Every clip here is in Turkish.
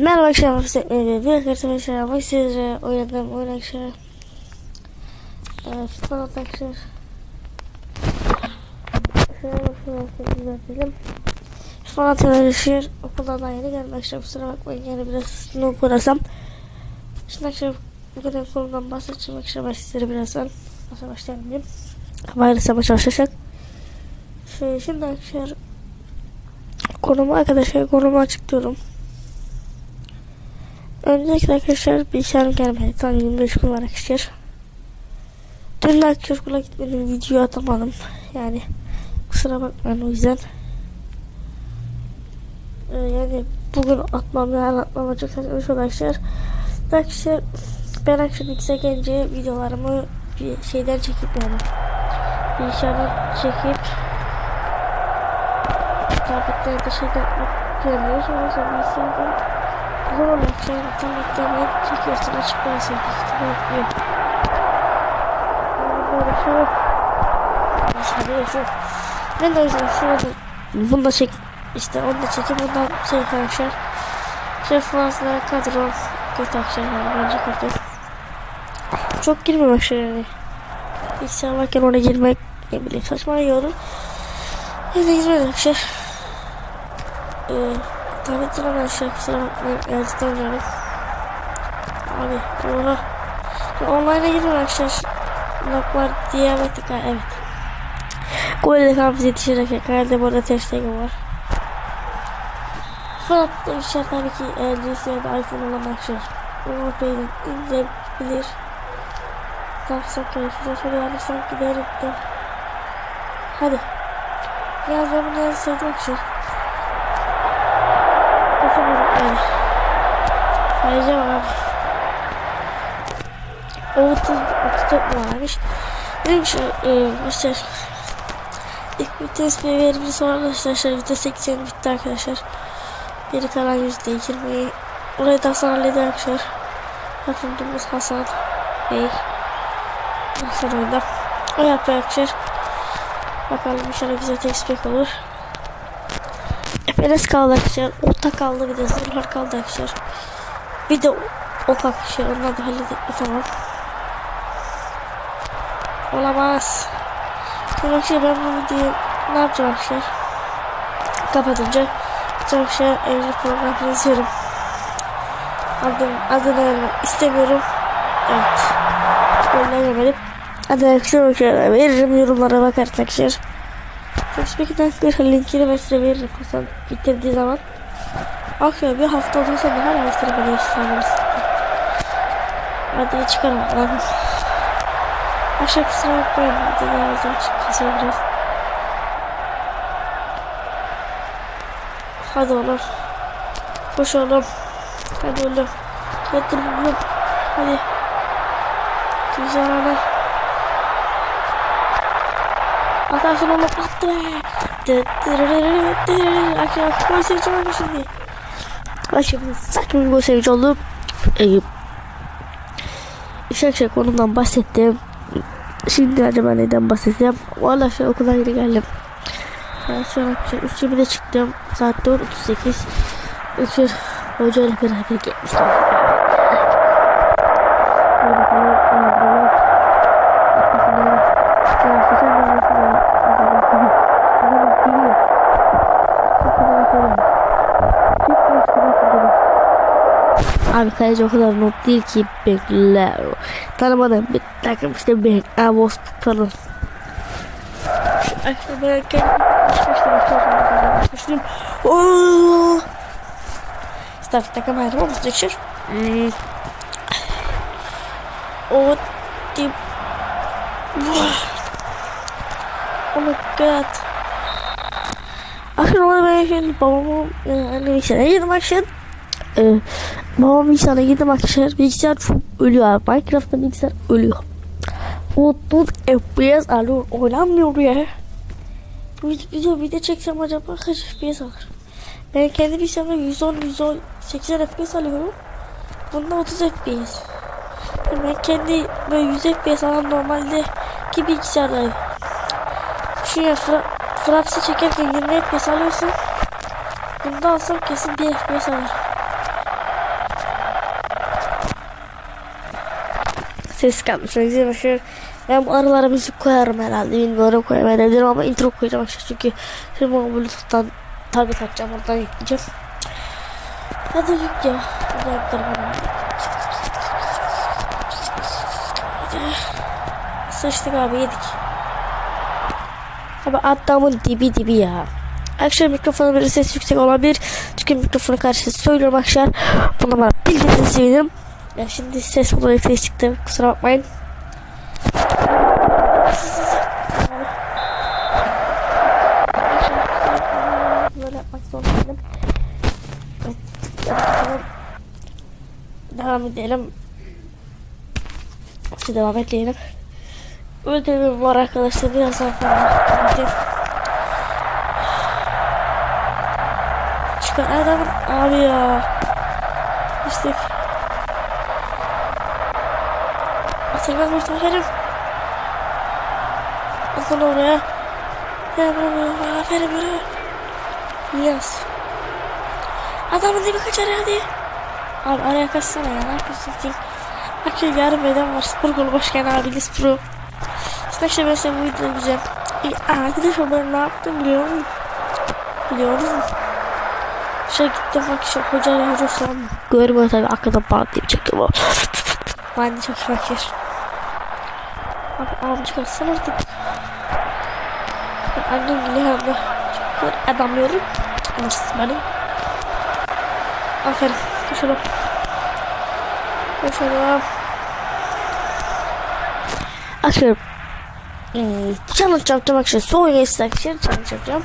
Merhaba akşam setleri. Bir arkadaşlar selam. Sizlere oynadığım oyun arkadaşlar. Ee, futbol arkadaşlar. Şöyle şöyle düzeltelim. Futbol arkadaşlar okuldan daha yeni geldim arkadaşlar. Kusura bakmayın yani biraz noob uğrasam. Şimdi arkadaşlar bugün konudan bahsedeceğim arkadaşlar. Ben sizlere birazdan nasıl başlayalım diyeyim. Ama ayrıca maç başlayacak. Şey, şimdi arkadaşlar konumu arkadaşlar konumu açıklıyorum. Öncelikle arkadaşlar bilgisayarım gelmedi. Tam 25 gün var arkadaşlar. Dün arkadaşlar okula gitmedim. Video atamadım. Yani kusura bakmayın o yüzden. Ee, yani bugün atmam yarın atmam çok oldu arkadaşlar. Arkadaşlar ben akşam X'e gelince videolarımı bir şeyden çekip yani bilgisayardan çekip tabletten de şeyden yapıyoruz. O yüzden bilgisayardan zor olacak şey internetten hep çekiyorsun açık versin. Yok. Böyle şu Ben de o şurada bunu da çek işte onu da çekeyim ondan şey arkadaşlar. Şey fazla kadro akşam yani bence kötü Çok girmemek şey yani Bilgisayar varken ona girmek ne bileyim saçma yiyorum Öyle girmedim arkadaşlar Ee, Tabii ki arkadaşlar kusura bakmayın gerçekten yani. Abi oha. Online'a girin arkadaşlar. Bak var diyabetik ha evet. Golde kampüs yetişecek. Herhalde burada testleme var. Fakat demişler tabii ki LGS ya da iPhone olan arkadaşlar. Avrupa'yı indirebilir. Yapsak ya şurada şöyle yapırsak giderim de. Hadi. Ben bunu sevdim arkadaşlar. Yani. Sayacağım abi. O 30, 34 mu varmış? Dedim ki e, arkadaşlar. İlk vites bir verimli sonra arkadaşlar vites 80 bitti arkadaşlar. Geri kalan yüzde 20'yi orayı da Hasan halleder arkadaşlar. Yapımcımız Hasan Bey. Hasan oyunda. O yapıyor arkadaşlar. Bakalım inşallah güzel text olur. Enes kaldı arkadaşlar. Ota kaldı bir de zırhlar kaldı arkadaşlar. Bir de ok arkadaşlar. Onlar da halledip tamam. Olamaz. Tamam arkadaşlar ben bu videoyu ne yapacağım arkadaşlar? Kapatınca arkadaşlar evlilik programı yazıyorum. Adım, adını vermek istemiyorum. Evet. Öyle yemedim. Hadi arkadaşlar veririm yorumlara bakarsın arkadaşlar. Facebook'tan arkadaşlar linkini ben size veririm Hasan bitirdiği zaman. Akşam bir hafta ondan sonra her hafta kadar istiyoruz. Hadi çıkalım lan. Aşağı kusura bakmayın. Hadi ne aldım kasıyor biraz. Hadi oğlum. Koş oğlum. Hadi oğlum. Getir oğlum. Hadi. Güzel ana. Atarsın onu attı. Akşam gol sevinci var şimdi. Akşam saçma bir gol sevinci oldu. Ee, şak şak onundan bahsettim. Şimdi acaba neden bahsedeceğim? Valla şu okula yeni geldim. Ben şu an 3 de çıktım. Saat 4.38. Üçür hoca ile beraber gelmiştim. Abi kaleci o kadar not değil ki bekler. Tanımadım bir takım işte bir avos falan. Arkadaşlar ben kendim başlamıştım. Ooo. Start takım ayrı olmuş arkadaşlar. Hmm. O tip. Oh my god. Arkadaşlar onu ben şimdi babamın annemin yedim akşam. Ee, babam bilgisayara girdim arkadaşlar. Bilgisayar çok ölüyor abi. Minecraft'ta bilgisayar ölüyor. 30 FPS alıyor. Oynanmıyor ya. Video video çeksem acaba kaç FPS alır? Ben kendi bilgisayarımda 110 180 FPS alıyorum. Bunda 30 FPS. Ben kendi böyle 100 FPS alan normalde ki bilgisayarda şu ya Traps'ı çekerken 20 FPS alıyorsun. Bunda alsam kesin bir FPS alır. Ses kalmış. Güzel başarı. Ben bu aralara müzik koyarım herhalde. Bilmiyorum koyamayabilirim ama intro koyacağım akşam çünkü şimdi bunu Bluetooth'tan tabi takacağım oradan yükleyeceğim. Hadi yükleyeceğim. Bunu yaptırım bana. Sıçtık abi yedik. Abi adamın dibi dibi ya. Arkadaşlar mikrofonu bir ses yüksek olabilir. Çünkü mikrofonu karşısında söylüyorum arkadaşlar. Bunu bana bildiğinizi sevinirim. Ya şimdi ses olarak ses çıktı. Kusura bakmayın. Böyle yapmak zorundayım. Devam edelim. Şimdi devam edelim. Ödevim var arkadaşlar. Falan. gideceğim. Çıkar adamın abi ya. İşte. Atılmaz aferin. Atın oraya. Ya bunu aferin böyle. Yaz. Adamın dibi kaçar hadi. Abi araya kaçsana ya. Ne yapıyorsun? Akıl yarım eden var. Spor kolu başkanı abiniz pro. İşte işte ben size bu videoyu güzel. İyi, arkadaşlar ben ne yaptım biliyor musun? Biliyor musun? Şey gittim bak şu hocayla hoca falan görmüyor tabi arkadan bağlayıp çekiyor. Ben de çok fakir. Abi ağzını çıkarsana artık. Ben annem gibi hem de çok edamıyorum. Anasız benim. Aferin. Koşalım. Koşalım. Arkadaşlar hmm, challenge yapacağım arkadaşlar. Soğuk istek challenge yapacağım.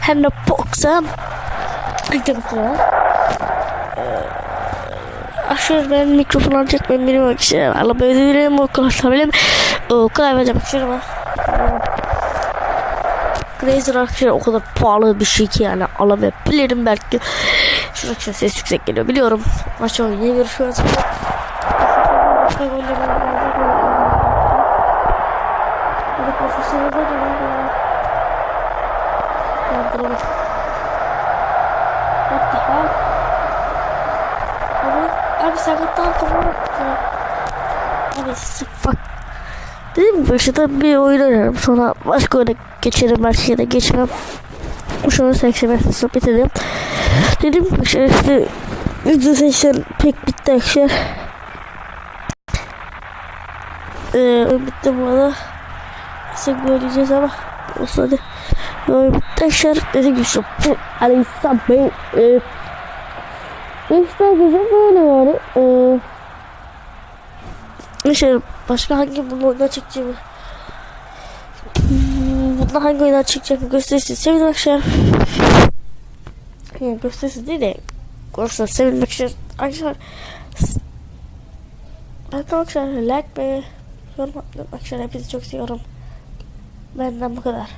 Hem de boksa gittim Aşırı ben mikrofon alacak ben benim akşam alabilirim o konuşabilirim o kadar vereceğim aşırı Razer arkadaşlar o kadar pahalı bir şey ki yani alabilirim belki. Şurada ses yüksek geliyor biliyorum. Maç oynayabilir şu an Hadi profesyonel de Kaldıralım What the hell Abi, abi sakattan tamam Abi fuck Dedim başta bir oyun oynarım. Sonra başka oyuna geçerim belki ya da geçmem şu an 80 sınıf bitirdim Dedim işte işte %80 pek bitti arkadaşlar. Ee, bitti bu arada. Sen göreceğiz ama olsun hadi. Oyun bitti arkadaşlar. Dediğim gibi bu Aleyhisselam Bey e, İşte güzel böyle yani e, işte başka hangi bunu oyuna çekeceğimi? Hmm, Bunda hangi oyuna çekeceğimi gösterirsin. Sevdim arkadaşlar. Yani gösterirsin değil de Göstersin sevdim arkadaşlar. Arkadaşlar Arkadaşlar like ve yorum atmayı arkadaşlar hepinizi çok seviyorum. Benden bu kadar